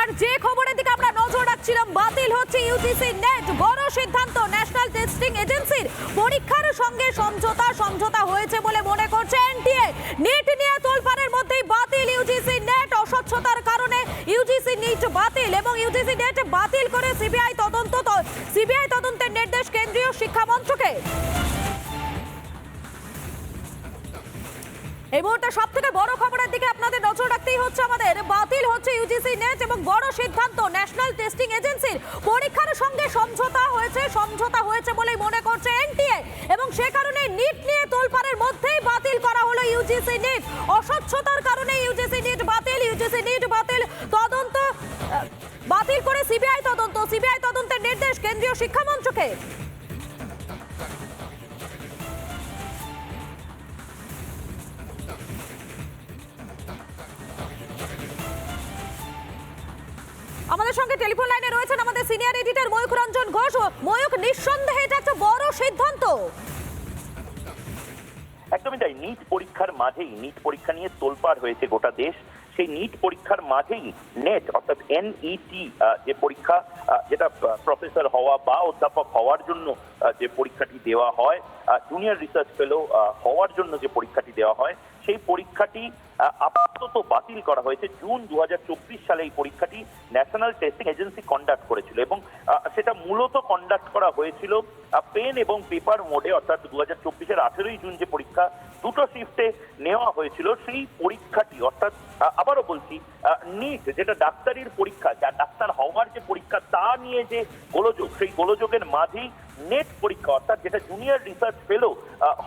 আর যে খবরের দিকে আমরা নজর রাখছিলাম, বাতিল হচ্ছে ইউজিসি নেট বড় সিদ্ধান্ত ন্যাশনাল টেস্টিং এজেন্সির পরীক্ষার সঙ্গে সমঝোতা সমঝোতা হয়েছে বলে মনে করছে এনটিএ নেট নিয়ে তোলপাড়ের মধ্যেই বাতিল ইউজিসি নেট অস্বচ্ছতার কারণে ইউজিসি নিট বাতিল এবং ইউজিসি নেট বাতিল করে সিবিআই তদন্ত সিবিআই তদন্তের নির্দেশ কেন্দ্রীয় শিক্ষা এই মুহূর্তে সব থেকে বড় খবরের দিকে আপনাদের নজর রাখতেই হচ্ছে আমাদের। বাতিল হচ্ছে ইউজিসি নেট এবং বড় সিদ্ধান্ত ন্যাশনাল টেস্টিং এজেন্সির পরীক্ষার সঙ্গে সমঝোতা হয়েছে সমঝোতা হয়েছে বলেই মনে করছে এনটিএ এবং সে কারণে নিট নিয়ে তোলপাড়ের মধ্যেই বাতিল করা হলো ইউজিসি নিট অস্বচ্ছতার কারণে ইউজিসি নিট বাতিল ইউজিসি নিট বাতিল। তদন্ত বাতিল করে সিবিআই তদন্ত। সিবিআই তদন্তের নির্দেশ কেন্দ্রীয় শিক্ষামন্ত্রকে আমাদের সঙ্গে টেলিফোন লাইনে রয়েছেন আমাদের সিনিয়র এডিটর ময়ূক রঞ্জন ঘোষ। ময়ূক নিঃসন্দেহে এটা একটা বড় সিদ্ধান্ত। একদমই তাই, নিট পরীক্ষার মাঝেই, নিট পরীক্ষা নিয়ে তোলপাড় হয়েছে গোটা দেশ। সেই নিট পরীক্ষার মাঝেই নেট অর্থাৎ এনইটি যে পরীক্ষা যেটা প্রফেসর হওয়া বা অধ্যাপক হওয়ার জন্য যে পরীক্ষাটি দেওয়া হয় জুনিয়র রিসার্চ ফেলো হওয়ার জন্য যে পরীক্ষাটি দেওয়া হয়, সেই পরীক্ষাটি আপাতত বাতিল করা হয়েছে। জুন দু সালে এই পরীক্ষাটি ন্যাশনাল টেস্টিং এজেন্সি কন্ডাক্ট করেছিল এবং সেটা মূলত কন্ডাক্ট করা হয়েছিল পেন এবং পেপার মোডে অর্থাৎ দু হাজার চব্বিশের আঠেরোই জুন যে পরীক্ষা, দুটো শিফটে নেওয়া হয়েছিল। সেই পরীক্ষাটি, অর্থাৎ আবারও বলছি নিট যেটা ডাক্তারির পরীক্ষা, যা ডাক্তার হওয়ার যে পরীক্ষা, তা নিয়ে যে গোলযোগ, সেই গোলযোগের মাঝেই নেট পরীক্ষা, অর্থাৎ যেটা জুনিয়র রিসার্চ ফেলো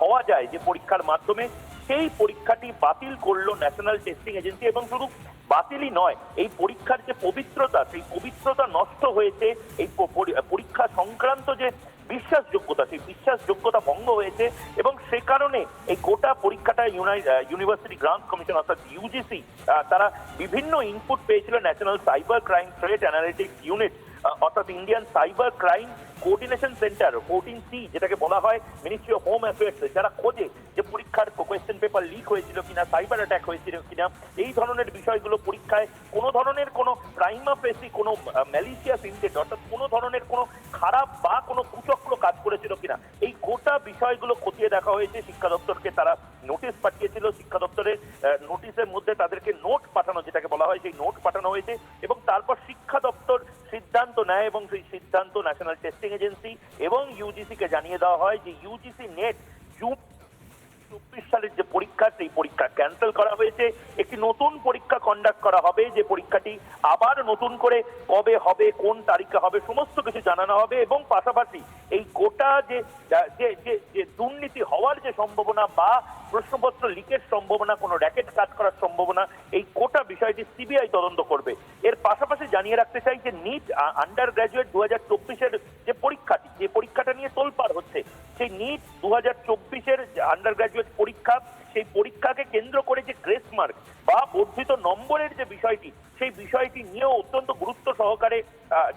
হওয়া যায় যে পরীক্ষার মাধ্যমে সেই পরীক্ষাটি বাতিল করল ন্যাশনাল টেস্টিং এজেন্সি এবং শুধু বাতিলই নয়, এই পরীক্ষার যে পবিত্রতা, সেই পবিত্রতা নষ্ট হয়েছে, এই পরীক্ষা সংক্রান্ত যে বিশ্বাসযোগ্যতা, সেই বিশ্বাসযোগ্যতা ভঙ্গ হয়েছে এবং সে কারণে এই গোটা পরীক্ষাটা ইউনিভার্সিটি গ্রান্ট কমিশন অর্থাৎ ইউজিসি তারা বিভিন্ন ইনপুট পেয়েছিল national cyber crime threat analytics unit অর্থাৎ Indian cyber crime coordination centre fourteen C যেটাকে বলা হয় মিনিস্ট্রি অফ হোম অ্যাফেয়ার্স যারা খোঁজে যে পরীক্ষার কোয়েশ্চেন পেপার লিক হয়েছিল কিনা সাইবার অ্যাটাক হয়েছিল কিনা, এই ধরনের বিষয়গুলো পরীক্ষায় কোনো ধরনের কোনো প্রাইমা ফেসি কোনো ম্যালিসিয়াস ইন্টেন্ট অর্থাৎ কোনো ধরনের কোনো খারাপ বা কোনো কুচক্র কাজ করেছিল কিনা, এই গোটা বিষয়গুলো খতিয়ে দেখা হয়েছে শিক্ষা দপ্তরকে এজেন্সি এবং ইউজিসি কে জানিয়ে দেওয়া হয় যে ইউজিসি নেট চব্বিশ সালের যে পরীক্ষা, সেই পরীক্ষা ক্যান্সেল করা হয়েছে। একটি নতুন পরীক্ষা কন্ডাক্ট করা হবে। যে পরীক্ষাটি আবার নতুন করে কবে হবে, কোন তারিখে হবে, সমস্ত কিছু জানানো হবে এবং পাশাপাশি এই গোটা যে যে দুর্নীতি হওয়ার যে সম্ভাবনা বা প্রশ্নপত্র লিকের সম্ভাবনা, কোনো র্যাকেট কাজ করার সম্ভাবনা, এই গোটা বিষয়টি সিবিআই তদন্ত করবে। এর পাশাপাশি জানিয়ে রাখতে চাই যে নিট আন্ডার গ্রাজুয়েট দু হাজার চব্বিশের যে পরীক্ষাটি, যে পরীক্ষাটা নিয়ে তোলপাড় হচ্ছে, সেই নিট দু হাজার চব্বিশের আন্ডার গ্রাজুয়েট পরীক্ষা, সেই পরীক্ষাকে কেন্দ্র করে যে গ্রেস মার্ক বা বর্ধিত নম্বরের যে বিষয়টি, সেই বিষয়টি নিয়েও অত্যন্ত গুরুত্ব সহকারে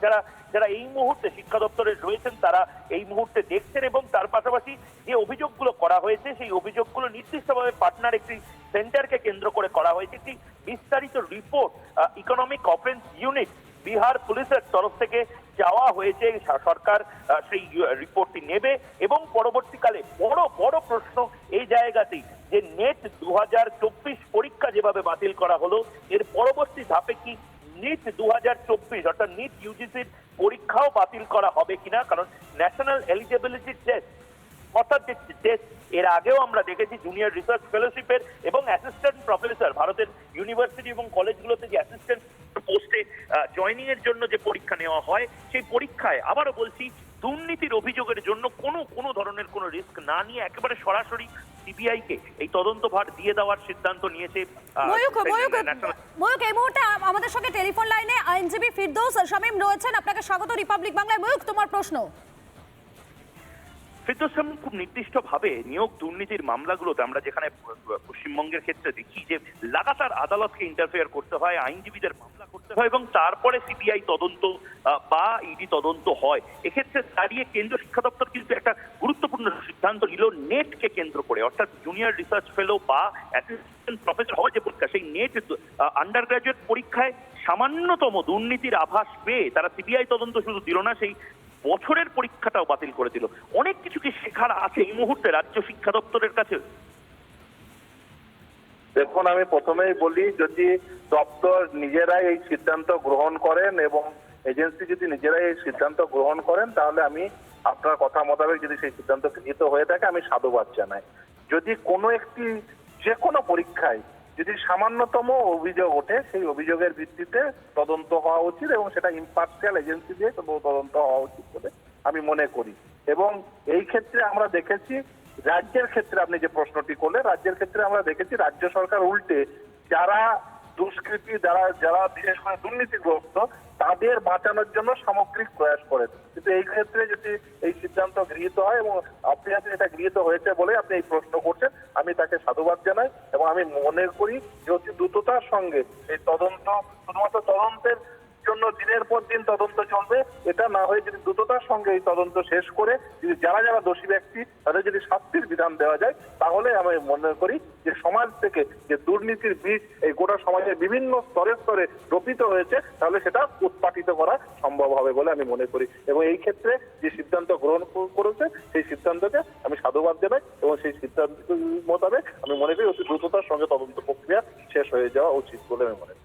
যারা যারা এই মুহূর্তে শিক্ষা দপ্তরে রয়েছেন, তারা এই মুহূর্তে দেখছেন এবং তার পাশাপাশি যে অভিযোগগুলো করা হয়েছে, সেই অভিযোগগুলো নির্দিষ্টভাবে পাটনার একটি সেন্টারকে কেন্দ্র করে করা হয়েছে। একটি বিস্তারিত report economic offence unit Bihar পুলিশের তরফ থেকে চাওয়া হয়েছে সরকার সেই রিপোর্টটি নেবে এবং পরবর্তীকালে বড় বড় প্রশ্ন এই জায়গাতেই যে নেট দু হাজার চব্বিশ পরীক্ষা যেভাবে বাতিল করা হলো, এর পরবর্তী ধাপে কি নিট দু হাজার চব্বিশ, অর্থাৎ নিট ইউজিসির পরীক্ষাও বাতিল করা হবে কিনা? কারণ ন্যাশনাল এলিজিবিলিটি টেস্ট অর্থাৎ যে এর আগেও আমরা দেখেছি জুনিয়র রিসার্চ ফেলোশিপের এবং অ্যাসিস্ট্যান্ট প্রফেসর ভারতের ইউনিভার্সিটি এবং কলেজগুলোতে যে অ্যাসিস্ট্যান্ট পোস্টে জয়নিং এর জন্য যে পরীক্ষা নেওয়া হয় সেই পরীক্ষায় আবারও বলছি দুর্নীতির অভিযোগের জন্য কোনো কোনো ধরনের কোনো রিস্ক না নিয়ে একেবারে সরাসরি সিবিআই কে এই তদন্তভার দিয়ে দেওয়ার সিদ্ধান্ত নিয়েছে ময়ূক এই মুহূর্তে আমাদের সঙ্গে টেলিফোন লাইনে আইনজীবী ফিরদৌস শামীম রয়েছেন। আপনাকে স্বাগত রিপাবলিক বাংলায়। ময়ূক তোমার প্রশ্ন? ফিরদৌসাম খুব নির্দিষ্টভাবে নিয়োগ দুর্নীতির মামলাগুলোতে আমরা যেখানে পশ্চিমবঙ্গের ক্ষেত্রে দেখি যে লাগাতার আদালতকে ইন্টারফেয়ার করতে হয়, আইনজীবীদের মামলা করতে হয় এবং তারপরে সিবিআই তদন্ত বা ইডি তদন্ত হয়। এক্ষেত্রে দাঁড়িয়ে কেন্দ্রীয় শিক্ষা দপ্তর কিন্তু একটা গুরুত্বপূর্ণ সিদ্ধান্ত নিল, নেটকে কেন্দ্র করে। অর্থাৎ জুনিয়র রিসার্চ ফেলো বা অ্যাসিস্ট্যান্ট প্রফেসর হওয়ার যে পরীক্ষা, সেই নেট আন্ডার গ্রাজুয়েট পরীক্ষায় সামান্যতম দুর্নীতির আভাস পেয়ে তারা সিবিআই তদন্ত শুধু দিল না, সেই বছরের পরীক্ষাটাও বাতিল করে দিল অনেক কিছু কি শেখার আছে এই মুহূর্তে রাজ্য শিক্ষা দপ্তরের কাছে? দেখুন, আমি প্রথমেই বলি, যদি দপ্তর নিজেরাই এই সিদ্ধান্ত গ্রহণ করেন এবং এজেন্সি যদি নিজেরাই এই সিদ্ধান্ত গ্রহণ করেন, তাহলে আমি আপনার কথা মোতাবেক যদি সেই সিদ্ধান্ত গৃহীত হয়ে থাকে, আমি সাধুবাদ জানাই। যদি কোনো একটি যে কোনো পরীক্ষায় যদি সামান্যতম অভিযোগ ওঠে, সেই অভিযোগের ভিত্তিতে তদন্ত হওয়া উচিত এবং সেটা ইম্পার্সিয়াল এজেন্সি দিয়ে তদন্ত হওয়া উচিত বলে আমি মনে করি। এবং এই ক্ষেত্রে আমরা দেখেছি, রাজ্যের ক্ষেত্রে আপনি যে প্রশ্নটি করলেন, রাজ্যের ক্ষেত্রে আমরা দেখেছি রাজ্য সরকার উল্টে যারা দুষ্কৃতী যারা যারা বিশেষ করে দুর্নীতিগ্রস্ত, তাদের বাঁচানোর জন্য সামগ্রিক প্রয়াস করেন। কিন্তু এই ক্ষেত্রে যদি এই সিদ্ধান্ত গৃহীত হয় এবং আপনি আপনি এটা গৃহীত হয়েছে বলে আপনি এই প্রশ্ন করছেন, আমি তাকে সাধুবাদ জানাই এবং আমি মনে করি যে অতি দ্রুততার সঙ্গে এই তদন্ত, শুধুমাত্র তদন্তের জন্য দিনের পর দিন তদন্ত চলবে। এটা না হয়ে যদি দ্রুততার সঙ্গে এই তদন্ত শেষ করে যদি যারা যারা দোষী ব্যক্তি, তাদের যদি শাস্তির বিধান দেওয়া যায়, তাহলে আমি মনে করি যে সমাজ থেকে যে দুর্নীতির বীজ এই গোটা সমাজের বিভিন্ন স্তরে স্তরে রোপিত হয়েছে, তাহলে সেটা উৎপাটিত করা সম্ভব হবে বলে আমি মনে করি। এবং এই ক্ষেত্রে যে সিদ্ধান্ত গ্রহণ করেছে, সেই সিদ্ধান্তকে আমি সাধুবাদ জানাই এবং সেই সিদ্ধান্ত মোতাবেক আমি মনে করি অতি দ্রুততার সঙ্গে তদন্ত প্রক্রিয়া শেষ হয়ে যাওয়া উচিত বলে আমি মনে করি।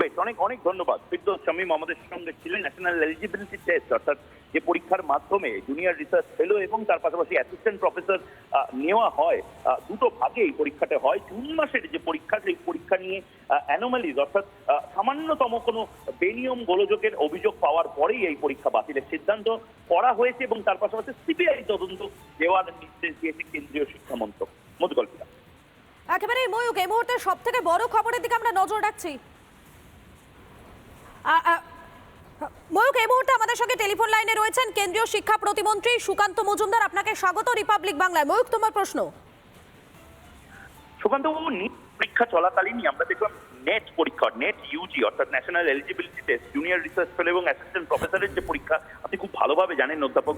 বেশ, অনেক অনেক ধন্যবাদ। ফিরদৌস শামীম আমাদের সঙ্গে ছিলেন ন্যাশনাল এলিজিবিলিটি টেস্ট অর্থাৎ যে পরীক্ষার মাধ্যমে জুনিয়র রিসার্চ ফেলো এবং তার পাশাপাশি অ্যাসিস্ট্যান্ট প্রফেসর নেওয়া হয় দুটো ভাগে এই পরীক্ষাটা হয়। জুন মাসের যে পরীক্ষা, সেই পরীক্ষা নিয়ে অ্যানোমালিজ অর্থাৎ সামান্যতম কোনো বেনিয়ম গোলযোগের অভিযোগ পাওয়ার পরেই এই পরীক্ষা বাতিলের সিদ্ধান্ত করা হয়েছে এবং তার পাশাপাশি সিবিআই তদন্ত দেওয়ার নির্দেশ দিয়েছে কেন্দ্রীয় শিক্ষামন্ত্রক মধুকল্পিতা একেবারে ময়ূক এই মুহূর্তে সব থেকে বড় খবরের দিকে আমরা নজর রাখছি। ময়ূক এই মুহূর্তে আমাদের সঙ্গে টেলিফোন লাইনে রয়েছেন কেন্দ্রীয় শিক্ষা প্রতিমন্ত্রী সুকান্ত মজুমদার। আপনাকে স্বাগত রিপাবলিক বাংলায়। ময়ূক তোমার প্রশ্ন? সুকান্তবাবু, নিট পরীক্ষা চলাকালীনই আমরা দেখলাম নেট পরীক্ষা নেট ইউজি অর্থাৎ national eligibility test junior research fellow এবং অ্যাসিস্ট্যান্ট প্রফেসরের যে পরীক্ষা, আপনি খুব ভালোভাবে জানেন অধ্যাপক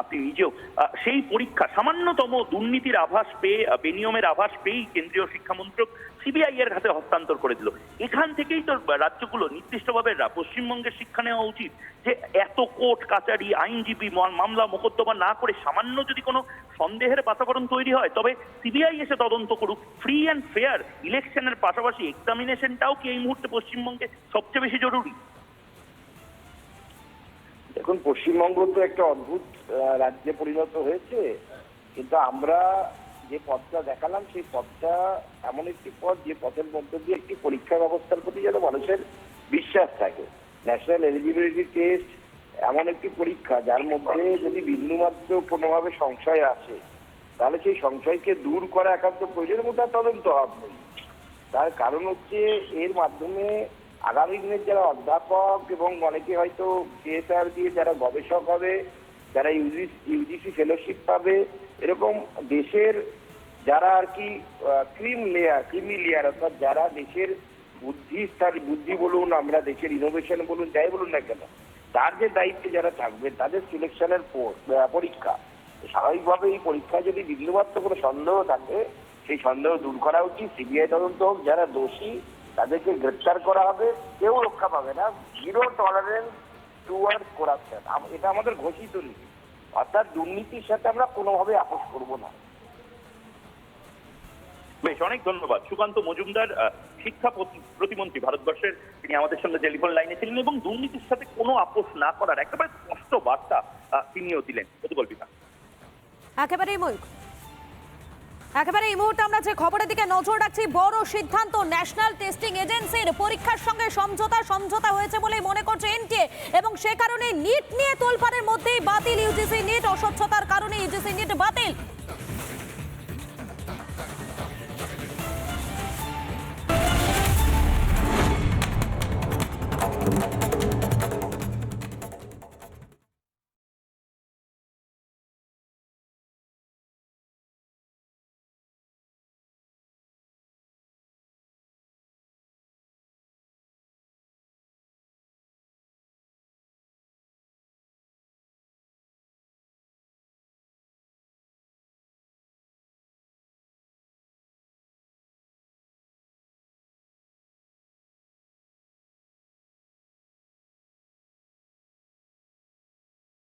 আপনি নিজেও। সেই পরীক্ষা, সামান্যতম দুর্নীতির আভাস পেয়ে বেনিয়মের আভাস পেয়েই কেন্দ্রীয় শিক্ষামন্ত্রক সিবিআই এর হাতে হস্তান্তর করে দিল। এখান থেকেই তো রাজ্যগুলো নির্দিষ্টভাবে পশ্চিমবঙ্গের শিক্ষা নেওয়া উচিত। যে এত কোর্ট, কাচারি, আইনজীবী মামলা মোকদ্দমা না করে সামান্য যদি কোনো সন্দেহের বাতাবরণ তৈরি হয়, তবে সিবিআই এসে তদন্ত করুক। ফ্রি অ্যান্ড ফেয়ার ইলেকশনের পাশাপাশি এক্সামিনেশনটাও কি এই মুহূর্তে পশ্চিমবঙ্গে সবচেয়ে বেশি জরুরি? দেখুন, পশ্চিমবঙ্গ তো একটা অদ্ভুত রাজ্যে পরিণত হয়েছে। কিন্তু আমরা যে পথটা দেখালাম, সেই পথটা এমন একটি পথ যে পথের মধ্য দিয়ে একটি পরীক্ষা ব্যবস্থার প্রতি যেন মানুষের বিশ্বাস থাকে। ন্যাশনাল এলিজিবিলিটি টেস্ট এমন একটি পরীক্ষা, যার মধ্যে যদি বিন্দুমাত্র কোনোভাবে সংশয় আসে, তাহলে সেই সংশয়কে দূর করা একান্ত প্রয়োজনের মধ্যে আর তদন্ত হবে। তার কারণ হচ্ছে এর মাধ্যমে আগামী দিনের যারা অধ্যাপক এবং অনেকে হয়তো সিএসআর দিয়ে যারা গবেষক হবে, যারা ইউজিসি ফেলোশিপ পাবে, এরকম দেশের যারা আর কি ক্রিম লেয়ার, ক্রিমি লেয়ার অর্থাৎ যারা দেশের বুদ্ধি, তার বুদ্ধি বলুন, আমরা দেশের ইনোভেশন বলুন, যাই বলুন না কেন, তার যে দায়িত্বে যারা থাকবে, তাদের সিলেকশনের পরীক্ষা। স্বাভাবিকভাবে এই পরীক্ষায় যদি বিন্দুমাত্র কোনো সন্দেহ থাকে, সেই সন্দেহ দূর করা উচিত। সিবিআই তদন্ত হোক, যারা দোষী, তাদেরকে গ্রেপ্তার করা হবে। কেউ রক্ষা পাবে না। জিরো টলারেন্স টুয়ার্ড করাপশন এটা আমাদের ঘোষিত নীতি। অর্থাৎ দুর্নীতির সাথে আমরা কোনোভাবে আপোষ করব না। বেশ, অনেক ধন্যবাদ। সুকান্ত মজুমদার শিক্ষা প্রতি- প্রতিমন্ত্রী ভারতবর্ষের, তিনি আমাদের সঙ্গে টেলিফোন লাইনে ছিলেন এবং দুর্নীতির সাথে কোনো আপোষ না করার একেবারে স্পষ্ট বার্তা তিনিও দিলেন প্রতিকল্পিতা। একেবারেই ময়ূক একেবারে এই মুহূর্তে আমরা যে খবরের দিকে নজর রাখছি, বড় সিদ্ধান্ত, ন্যাশনাল টেস্টিং এজেন্সির পরীক্ষার সঙ্গে সমঝোতা সমঝোতা হয়েছে বলেই মনে করছে এনটিএ এবং সে কারণে নিট নিয়ে তোলপাড়ের মধ্যেই বাতিল ইউজিসি নিট অস্বচ্ছতার কারণে ইউজিসি নিট বাতিল।